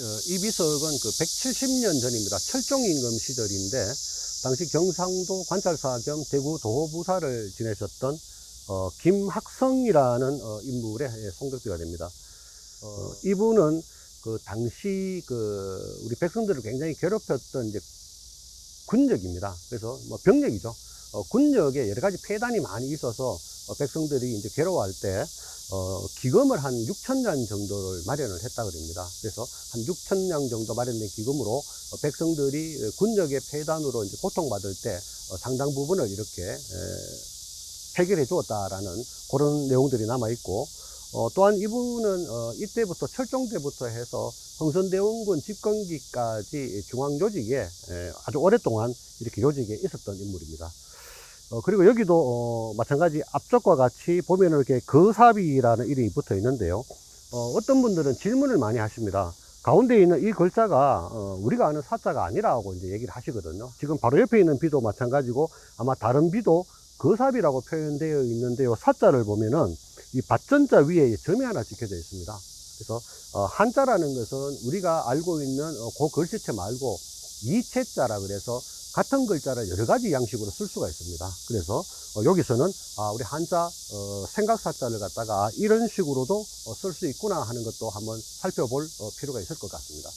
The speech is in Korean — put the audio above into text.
어, 이 비석은 그 170년 전입니다. 철종 임금 시절인데 당시 경상도 관찰사 겸 대구 도호부사를 지내셨던 어, 김학성이라는 어, 인물의 예, 성격비가 됩니다. 어, 이분은 그 당시 그 우리 백성들을 굉장히 괴롭혔던 이제 군적입니다. 그래서 뭐 병력이죠. 어, 군역에 여러 가지 폐단이 많이 있어서 어, 백성들이 이제 괴로워할 때 어, 기금을 한 6천 년 정도를 마련을 했다 그럽니다. 그래서 한 6천 년 정도 마련된 기금으로 어, 백성들이 군역의 폐단으로 이제 고통받을 때 어, 상당 부분을 이렇게 에, 해결해 주었다라는 그런 내용들이 남아 있고 어, 또한 이분은 어, 이때부터 철종 때부터 해서 흥선대원군 집권기까지 중앙 조직에 에, 아주 오랫동안 이렇게 요직에 있었던 인물입니다. 어, 그리고 여기도 어, 마찬가지 앞쪽과 같이 보면은 이렇게 거사비라는 이름이 붙어 있는데요. 어, 어떤 분들은 질문을 많이 하십니다. 가운데 있는 이 글자가 어, 우리가 아는 사자가 아니라고 이제 얘기를 하시거든요. 지금 바로 옆에 있는 비도 마찬가지고 아마 다른 비도 거사비라고 표현되어 있는데요. 사자를 보면은 이 밭전자 위에 점이 하나 찍혀져 있습니다. 그래서 어, 한자라는 것은 우리가 알고 있는 어, 그 글씨체 말고 이체자라 그래서 같은 글자를 여러 가지 양식으로 쓸 수가 있습니다. 그래서 어, 여기서는 아, 우리 한자 어, 생각사자를 갖다가 이런 식으로도 어, 쓸수 있구나 하는 것도 한번 살펴볼 어, 필요가 있을 것 같습니다.